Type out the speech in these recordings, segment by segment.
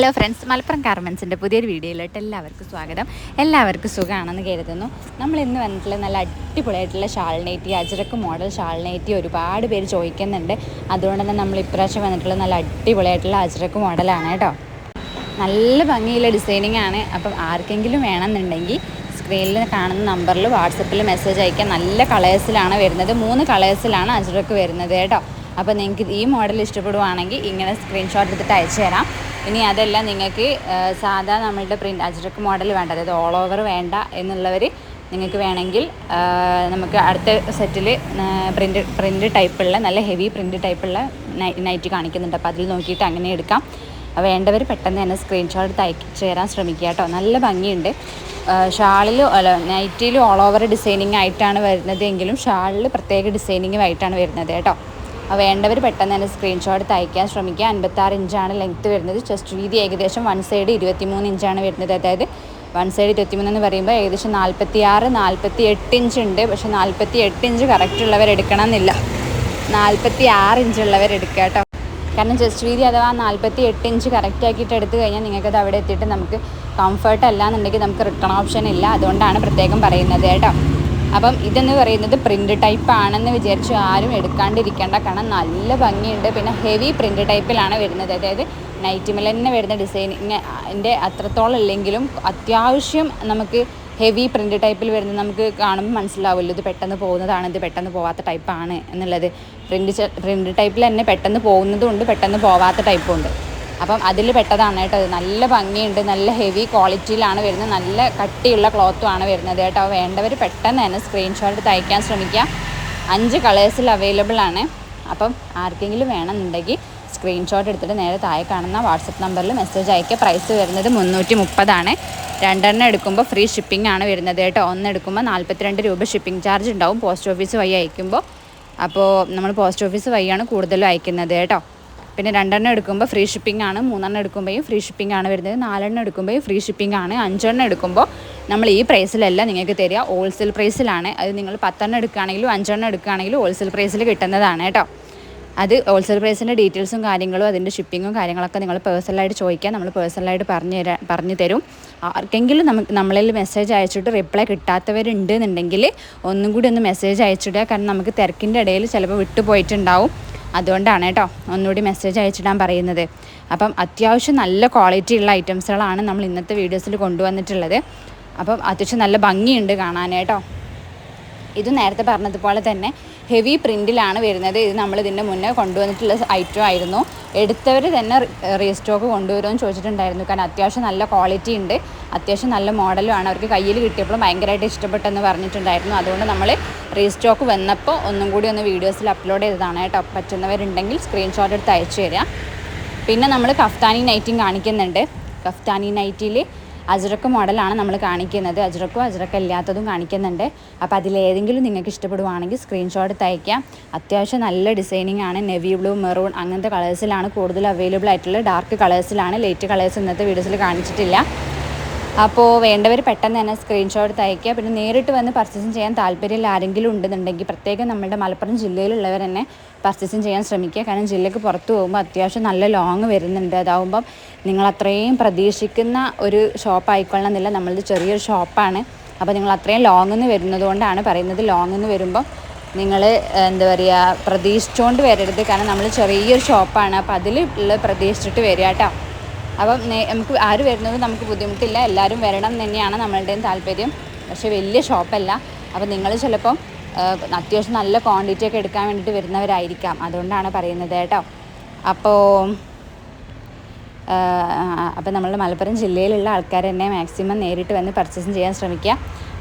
Hello friends Malappuram കാർമെൻസിന്റെ പുതിയൊരു വീഡിയോയിലോട്ട് എല്ലാവർക്കും സ്വാഗതം. എല്ലാവർക്കും സുഖമാണെന്ന് കരുതുന്നു. നമ്മൾ ഇന്ന് വന്നിട്ടുള്ള നല്ല അടിപൊളിയായിട്ടുള്ള ഷാൾനേറ്റി അജരക്ക് മോഡൽ ഷാൾനേറ്റി ഒരുപാട് പേര് ചോദിക്കുന്നുണ്ട്. അതുകൊണ്ട് തന്നെ നമ്മൾ ഇപ്രാവശ്യം വന്നിട്ടുള്ള നല്ല അടിപൊളിയായിട്ടുള്ള അജരക്ക് മോഡലാണ് കേട്ടോ. നല്ല ഭംഗിയുള്ള ഡിസൈനിങ് ആണ്. അപ്പം ആർക്കെങ്കിലും വേണമെന്നുണ്ടെങ്കിൽ സ്ക്രീനിൽ കാണുന്ന നമ്പറിൽ വാട്സപ്പിൽ മെസ്സേജ് അയക്കാൻ നല്ല കളേഴ്സിലാണ് വരുന്നത്. മൂന്ന് കളേഴ്സിലാണ് അജറക്ക് വരുന്നത് കേട്ടോ. അപ്പോൾ നിങ്ങൾക്ക് ഈ മോഡൽ ഇഷ്ടപ്പെടുവാണെങ്കിൽ ഇങ്ങനെ സ്ക്രീൻഷോട്ട് എടുത്തിട്ട് അയച്ചു തരാം ഇനി അതല്ല നിങ്ങൾക്ക് സാധാ നമ്മളുടെ പ്രിന്റ് അജ്രക് മോഡൽ വേണ്ട അതായത് ഓൾ ഓവർ വേണ്ട എന്നുള്ളവർ നിങ്ങൾക്ക് വേണമെങ്കിൽ നമുക്ക് അടുത്ത സെറ്റിൽ പ്രിന്റ് പ്രിന്റ് ടൈപ്പുള്ള നല്ല ഹെവി പ്രിന്റ് ടൈപ്പുള്ള നൈറ്റ് കാണിക്കുന്നുണ്ട്. അപ്പോൾ അതിൽ നോക്കിയിട്ട് അങ്ങനെ എടുക്കാം. വേണ്ടവർ പെട്ടെന്ന് തന്നെ സ്ക്രീൻഷോട്ട് എടുത്ത് അയച്ചു തരാൻ ശ്രമിക്കുക കേട്ടോ. നല്ല ഭംഗിയുണ്ട്. ഷാളിൽ അല്ല നൈറ്റിയിൽ ഓൾ ഓവർ ഡിസൈനിങ് ആയിട്ടാണ് വരുന്നത് എങ്കിലും ഷാളിൽ പ്രത്യേക ഡിസൈനിങ്ങുമായിട്ടാണ് വരുന്നത് കേട്ടോ. വേണ്ടവർ പെട്ടെന്ന് തന്നെ സ്ക്രീൻഷോട്ട് എടുത്ത് അയക്കാൻ ശ്രമിക്കുക. അൻപത്താറ് ഇഞ്ചാണ് ലെങ്ത്ത് വരുന്നത്. ചെസ്റ്റ് വീതി ഏകദേശം വൺ സൈഡ് ഇരുപത്തിമൂന്ന് ഇഞ്ചാണ് വരുന്നത്. അതായത് വൺ സൈഡ് ഇരുപത്തിമൂന്ന് എന്ന് പറയുമ്പോൾ ഏകദേശം നാൽപ്പത്തി ആറ് നാൽപ്പത്തി എട്ട് ഇഞ്ച് ഉണ്ട്. പക്ഷെ നാൽപ്പത്തി എട്ട് ഇഞ്ച് കറക്റ്റ് ഉള്ളവർ എടുക്കണം എന്നില്ല നാൽപ്പത്തി ആറ് ഇഞ്ച് ഉള്ളവർ എടുക്കുക കേട്ടോ. കാരണം ചെസ്റ്റ് വീതി അഥവാ നാൽപ്പത്തി എട്ട് ഇഞ്ച് കറക്റ്റ് ആക്കിയിട്ട് എടുത്തു കഴിഞ്ഞാൽ നിങ്ങൾക്കത് അവിടെ എത്തിയിട്ട് നമുക്ക് കംഫർട്ട് അല്ല എന്നുണ്ടെങ്കിൽ നമുക്ക് റിട്ടേൺ ഓപ്ഷൻ ഇല്ല. അതുകൊണ്ടാണ് പ്രത്യേകം പറയുന്നത് കേട്ടോ. അപ്പം ഇതെന്ന് പറയുന്നത് പ്രിന്റ് ടൈപ്പ് ആണെന്ന് വിചാരിച്ചു ആരും എടുക്കാണ്ടിരിക്കേണ്ട. കാരണം നല്ല ഭംഗിയുണ്ട്. പിന്നെ ഹെവി പ്രിന്റ് ടൈപ്പിലാണ് വരുന്നത്. അതായത് നൈറ്റ് തന്നെ വരുന്ന ഡിസൈനിങ് എന്റെ അത്രത്തോളം ഇല്ലെങ്കിലും അത്യാവശ്യം നമുക്ക് ഹെവി പ്രിന്റ് ടൈപ്പിൽ വരുന്നത് നമുക്ക് കാണുമ്പോൾ മനസ്സിലാവുമല്ലോ. ഇത് പെട്ടെന്ന് പോകുന്നതാണ് ഇത് പെട്ടെന്ന് പോവാത്ത ടൈപ്പാണ് എന്നുള്ളത്. പ്രിന്റ് പ്രിന്റ് ടൈപ്പിൽ തന്നെ പെട്ടെന്ന് പോകുന്നതും ഉണ്ട് പെട്ടെന്ന് പോവാത്ത ടൈപ്പും ഉണ്ട്. അപ്പം അതിൽ പെട്ടതാണ് കേട്ടോ. നല്ല ഭംഗിയുണ്ട്. നല്ല ഹെവി ക്വാളിറ്റിയിലാണ് വരുന്നത്. നല്ല കട്ടിയുള്ള ക്ലോത്തും ആണ് വരുന്നത് കേട്ടോ. വേണ്ടവർ പെട്ടെന്ന് തന്നെ സ്ക്രീൻഷോട്ട് തയ്ക്കാൻ ശ്രമിക്കുക. അഞ്ച് കളേഴ്സിൽ അവൈലബിൾ ആണ്. അപ്പം ആർക്കെങ്കിലും വേണമെന്നുണ്ടെങ്കിൽ സ്ക്രീൻഷോട്ട് എടുത്തിട്ട് നേരെ താഴെ കാണുന്ന വാട്സപ്പ് നമ്പറിൽ മെസ്സേജ് അയക്കുക. പ്രൈസ് വരുന്നത് മുന്നൂറ്റി മുപ്പതാണ് രണ്ടെണ്ണം എടുക്കുമ്പോൾ ഫ്രീ ഷിപ്പിംഗ് ആണ് വരുന്നത് കേട്ടോ. ഒന്ന് എടുക്കുമ്പോൾ നാൽപ്പത്തിരണ്ട് രൂപ ഷിപ്പിംഗ് ചാർജ് ഉണ്ടാവും. പോസ്റ്റ് ഓഫീസ് വഴി അയക്കുമ്പോൾ. അപ്പോൾ നമ്മൾ പോസ്റ്റ് ഓഫീസ് വഴിയാണ് കൂടുതലും അയക്കുന്നത് കേട്ടോ. പിന്നെ രണ്ടെണ്ണം എടുക്കുമ്പോൾ ഫ്രീ ഷിപ്പിംഗ് ആണ് മൂന്നെണ്ണം എടുക്കുമ്പോഴും ഫ്രീ ഷിപ്പിംഗ് ആണ് വരുന്നത്. നാലെണ്ണം എടുക്കുമ്പോഴും ഫ്രീ ഷിപ്പിംഗ് ആണ്. അഞ്ചെണ്ണം എടുക്കുമ്പോൾ നമ്മൾ ഈ പ്രൈസിലല്ല നിങ്ങൾക്ക് തരിക. ഹോൾസെയിൽ പ്രൈസിലാണ് അത് നിങ്ങൾ പത്തെണ്ണം എടുക്കുകയാണെങ്കിലും അഞ്ചെണ്ണം എടുക്കുകയാണെങ്കിലും ഹോൾസെയിൽ പ്രൈസിൽ കിട്ടുന്നതാണ് കേട്ടോ. അത് ഹോൾസെയിൽ പ്രൈസിന്റെ ഡീറ്റെയിൽസും കാര്യങ്ങളും അതിന്റെ ഷിപ്പിങ്ങും കാര്യങ്ങളൊക്കെ നിങ്ങൾ പേഴ്സണലായിട്ട് ചോദിക്കുക നമ്മൾ പേഴ്സണലായിട്ട് പറഞ്ഞു തരാ പറഞ്ഞു തരും. ആർക്കെങ്കിലും നമുക്ക് നമ്മളിൽ മെസ്സേജ് അയച്ചിട്ട് റിപ്ലൈ കിട്ടാത്തവരുണ്ട് എന്നുണ്ടെങ്കിൽ ഒന്നും കൂടി ഒന്ന് മെസ്സേജ് അയച്ചിടുക. കാരണം നമുക്ക് തിരക്കിന്റെ ഇടയിൽ ചിലപ്പോൾ വിട്ടുപോയിട്ടുണ്ടാവും. അതുകൊണ്ടാണ് കേട്ടോ ഒന്നുകൂടി മെസ്സേജ് അയച്ചിടാൻ പറയുന്നത്. അപ്പം അത്യാവശ്യം നല്ല ക്വാളിറ്റി ഉള്ള ഐറ്റംസുകളാണ് നമ്മൾ ഇന്നത്തെ വീഡിയോസിൽ കൊണ്ടുവന്നിട്ടുള്ളത്. അപ്പം അത്യാവശ്യം നല്ല ഭംഗിയുണ്ട് കാണാനായിട്ടോ ഇത് നേരത്തെ പറഞ്ഞതുപോലെ തന്നെ ഹെവി പ്രിന്റിലാണ് വരുന്നത്. ഇത് നമ്മൾ ഇതിന്റെ മുന്നേ കൊണ്ടുവന്നിട്ടുള്ള ഐറ്റം ആയിരുന്നു. എടുത്തവർ തന്നെ റീസ്റ്റോക്ക് കൊണ്ടുവരുമെന്ന് ചോദിച്ചിട്ടുണ്ടായിരുന്നു. കാരണം അത്യാവശ്യം നല്ല ക്വാളിറ്റി ഉണ്ട്. അത്യാവശ്യം നല്ല മോഡലും ആണ്. അവർക്ക് കയ്യിൽ കിട്ടിയപ്പോൾ ഭയങ്കരമായിട്ട് ഇഷ്ടപ്പെട്ടെന്ന് പറഞ്ഞിട്ടുണ്ടായിരുന്നു. അതുകൊണ്ട് നമ്മൾ റീസ്റ്റോക്ക് വന്നപ്പോൾ ഒന്നും കൂടി ഒന്ന് വീഡിയോസിൽ അപ്ലോഡ് ചെയ്തതാണ് കേട്ടോ. പറ്റുന്നവരുണ്ടെങ്കിൽ സ്ക്രീൻഷോട്ട് എടുത്ത് അയച്ചു തരാം. പിന്നെ നമ്മൾ കഫ്താനി നൈറ്റിയും കാണിക്കുന്നുണ്ട്. കഫ്താനി നൈറ്റിൽ അജ്രക്ക് മോഡലാണ് നമ്മൾ കാണിക്കുന്നത്. അജ്രക്കും അജ്രക്ക് ഇല്ലാത്തതും കാണിക്കുന്നുണ്ട്. അപ്പോൾ അതിലേതെങ്കിലും നിങ്ങൾക്ക് ഇഷ്ടപ്പെടുവാണെങ്കിൽ സ്ക്രീൻഷോട്ട് തയ്ക്കാം അത്യാവശ്യം നല്ല ഡിസൈനിങ് ആണ്. നെവി ബ്ലൂ മെറൂൺ അങ്ങനത്തെ കളേഴ്സിലാണ് കൂടുതൽ അവൈലബിൾ ആയിട്ടുള്ളത് ഡാർക്ക് കളേഴ്സിലാണ് ലൈറ്റ് കളേഴ്സ് ഇന്നത്തെ വീഡിയോസിൽ കാണിച്ചിട്ടില്ല. അപ്പോൾ വേണ്ടവർ പെട്ടെന്ന് തന്നെ സ്ക്രീൻഷോട്ട് തയ്ക്കുക പിന്നെ നേരിട്ട് വന്ന് പർച്ചേസിങ് ചെയ്യാൻ താല്പര്യമില്ല ആരെങ്കിലും ഉണ്ടെന്നുണ്ടെങ്കിൽ പ്രത്യേകം നമ്മുടെ മലപ്പുറം ജില്ലയിലുള്ളവർ തന്നെ പർച്ചേസിങ് ചെയ്യാൻ ശ്രമിക്കുക. കാരണം ജില്ലയ്ക്ക് പുറത്തു പോകുമ്പോൾ അത്യാവശ്യം നല്ല ലോങ് വരുന്നുണ്ട്. അതാവുമ്പം നിങ്ങൾ അത്രയും പ്രതീക്ഷിക്കുന്ന ഒരു ഷോപ്പ് ആയിക്കൊള്ളണം എന്നില്ല. നമ്മളത് ചെറിയൊരു ഷോപ്പാണ് അപ്പോൾ നിങ്ങൾ അത്രയും ലോങ്ങിൽ നിന്ന് വരുന്നത് കൊണ്ടാണ് പറയുന്നത്. ലോങ്ങിൽ നിന്ന് വരുമ്പം നിങ്ങൾ എന്താ പറയുക പ്രതീക്ഷിച്ചുകൊണ്ട് വരരുത്. കാരണം നമ്മൾ ചെറിയൊരു ഷോപ്പാണ് അപ്പോൾ അതിൽ ഉള്ള പ്രതീക്ഷിച്ചിട്ട് വരിക കേട്ടോ അപ്പം നമുക്ക് ആര് വരുന്നത് നമുക്ക് ബുദ്ധിമുട്ടില്ല. എല്ലാവരും വരണം തന്നെയാണ് നമ്മളുടെയും താല്പര്യം. പക്ഷേ വലിയ ഷോപ്പല്ല അപ്പോൾ നിങ്ങൾ ചിലപ്പം അത്യാവശ്യം നല്ല ക്വാണ്ടിറ്റി ഒക്കെ എടുക്കാൻ വേണ്ടിയിട്ട് വരുന്നവരായിരിക്കാം. അതുകൊണ്ടാണ് പറയുന്നത് കേട്ടോ. അപ്പോൾ അപ്പോൾ നമ്മൾ മലപ്പുറം ജില്ലയിലുള്ള ആൾക്കാർ തന്നെ മാക്സിമം നേരിട്ട് വന്ന് പർച്ചേസ് ചെയ്യാൻ ശ്രമിക്കുക.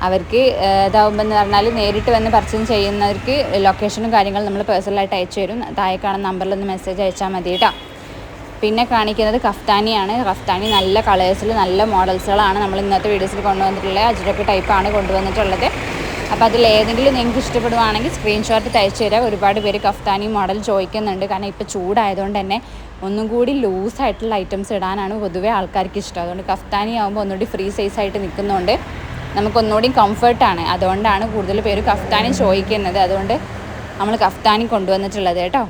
അവർക്ക് ഇതാവുമ്പോൾ എന്ന് പറഞ്ഞാൽ നേരിട്ട് വന്ന് പർച്ചേസ് ചെയ്യുന്നവർക്ക് ലൊക്കേഷനും കാര്യങ്ങളും നമ്മൾ പേഴ്സണലായിട്ട് അയച്ചു തരും. താഴെ കാണുന്ന നമ്പറിൽ ഒന്ന് മെസ്സേജ് അയച്ചാൽ മതി കേട്ടോ. പിന്നെ കാണിക്കുന്നത് കഫ്താനിയാണ്. കഫ്താനി നല്ല കളേഴ്സിൽ നല്ല മോഡൽസുകളാണ് നമ്മൾ ഇന്നത്തെ വീഡിയോസിൽ കൊണ്ടുവന്നിട്ടുള്ളത്. അജിറക്ക് ടൈപ്പാണ് കൊണ്ടുവന്നിട്ടുള്ളത്. അപ്പോൾ അതിൽ ഏതെങ്കിലും നിങ്ങൾക്ക് ഇഷ്ടപ്പെടുവാണെങ്കിൽ സ്ക്രീൻഷോട്ട് തയ്ച്ചു തരാം. ഒരുപാട് പേര് കഫ്താനി മോഡൽ ചോദിക്കുന്നുണ്ട്. കാരണം ഇപ്പോൾ ചൂടായതുകൊണ്ട് തന്നെ ഒന്നും കൂടി ലൂസായിട്ടുള്ള ഐറ്റംസ് ഇടാനാണ് പൊതുവേ ആൾക്കാർക്ക് ഇഷ്ടം. അതുകൊണ്ട് കഫ്താനി ആകുമ്പോൾ ഒന്നുകൂടി ഫ്രീ സൈസ് ആയിട്ട് നിൽക്കുന്നതുകൊണ്ട് നമുക്കൊന്നുകൂടി കംഫർട്ടാണ് അതുകൊണ്ടാണ് കൂടുതൽ പേര് കഫ്താനി ചോദിക്കുന്നത്. അതുകൊണ്ട് നമ്മൾ കഫ്താനി കൊണ്ടുവന്നിട്ടുള്ളത് കേട്ടോ.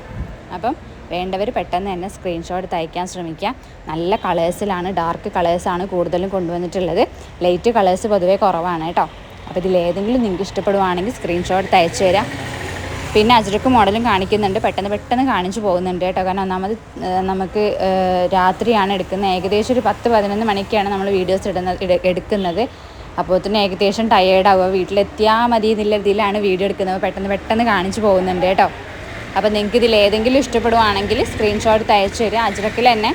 അപ്പം വേണ്ടവർ പെട്ടെന്ന് തന്നെ സ്ക്രീൻഷോട്ട് തയ്ക്കാൻ ശ്രമിക്കുക. നല്ല കളേഴ്സിലാണ് ഡാർക്ക് കളേഴ്സാണ് കൂടുതലും കൊണ്ടുവന്നിട്ടുള്ളത്. ലൈറ്റ് കളേഴ്സ് പൊതുവേ കുറവാണ് കേട്ടോ. അപ്പോൾ ഇതിലേതെങ്കിലും നിങ്ങൾക്ക് ഇഷ്ടപ്പെടുവാണെങ്കിൽ സ്ക്രീൻഷോട്ട് തയ്ച്ചു തരാം. പിന്നെ അജ്രക്ക് മോഡലും കാണിക്കുന്നുണ്ട്. പെട്ടെന്ന് പെട്ടെന്ന് കാണിച്ചു പോകുന്നുണ്ട് കേട്ടോ. കാരണം ഒന്നാമത് നമുക്ക് രാത്രിയാണ് എടുക്കുന്നത്. ഏകദേശം ഒരു പത്ത് പതിനൊന്ന് മണിക്കാണ് നമ്മൾ വീഡിയോസ് ഇടുന്നത് എടുക്കുന്നത്. അപ്പോൾ തന്നെ ഏകദേശം ടയേർഡാവുക വീട്ടിലെത്തിയാൽ മതി എന്നുള്ള രീതിയിലാണ് വീഡിയോ എടുക്കുന്നത്. പെട്ടെന്ന് പെട്ടെന്ന് കാണിച്ചു പോകുന്നുണ്ട് കേട്ടോ. അപ്പോൾ നിങ്ങൾക്ക് ഇതിൽ ഏതെങ്കിലും ഇഷ്ടപ്പെടുവാണെങ്കിൽ സ്ക്രീൻഷോട്ട് തയ്ച്ചു തരിക അജ്രക്കിൽ തന്നെ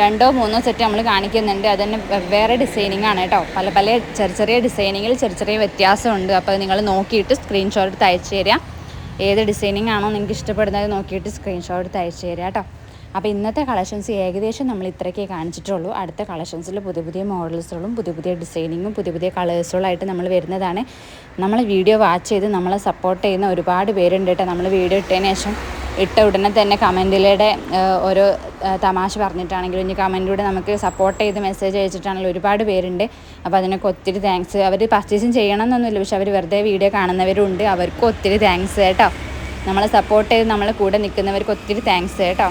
രണ്ടോ മൂന്നോ സെറ്റ് നമ്മൾ കാണിക്കുന്നുണ്ട്. അത് തന്നെ വെവ്വേറെ ഡിസൈനിങ് ആണ് കേട്ടോ. പല പല ചെറിയ ചെറിയ ഡിസൈനിങ്ങിൽ ചെറിയ ചെറിയ വ്യത്യാസമുണ്ട്. അപ്പോൾ അത് നിങ്ങൾ നോക്കിയിട്ട് സ്ക്രീൻഷോട്ട് അയച്ചു തരിക ഏത് ഡിസൈനിങ് ആണോ നിങ്ങൾക്ക് ഇഷ്ടപ്പെടുന്നത് നോക്കിയിട്ട് സ്ക്രീൻഷോട്ട് അയച്ചു തരിക കേട്ടോ. അപ്പോൾ ഇന്നത്തെ കളക്ഷൻസ് ഏകദേശം നമ്മൾ ഇത്രയ്ക്കേ കാണിച്ചിട്ടുള്ളൂ. അടുത്ത കളക്ഷൻസിൽ പുതിയ പുതിയ മോഡൽസുകളും പുതിയ പുതിയ ഡിസൈനിങ്ങും പുതിയ പുതിയ കളേഴ്സുകളായിട്ട് നമ്മൾ വരുന്നതാണ്. നമ്മൾ വീഡിയോ വാച്ച് ചെയ്ത് നമ്മളെ സപ്പോർട്ട് ചെയ്യുന്ന ഒരുപാട് പേരുണ്ട് കേട്ടോ. നമ്മൾ വീഡിയോ ഇട്ടതിന് ശേഷം ഇട്ട ഉടനെ തന്നെ കമന്റിലൂടെ ഒരു തമാശ പറഞ്ഞിട്ടാണെങ്കിലും ഇനി കമന്റിലൂടെ നമുക്ക് സപ്പോർട്ട് ചെയ്ത് മെസ്സേജ് അയച്ചിട്ടാണെങ്കിലും ഒരുപാട് പേരുണ്ട്. അപ്പോൾ അതിനൊക്കെ ഒത്തിരി താങ്ക്സ് അവർ പർച്ചേസും ചെയ്യണം എന്നൊന്നുമില്ല പക്ഷെ അവർ വെറുതെ വീഡിയോ കാണുന്നവരുണ്ട്. അവർക്കും ഒത്തിരി താങ്ക്സ് കേട്ടോ. നമ്മളെ സപ്പോർട്ട് ചെയ്ത് നമ്മളെ കൂടെ നിൽക്കുന്നവർക്ക് ഒത്തിരി താങ്ക്സ് കേട്ടോ.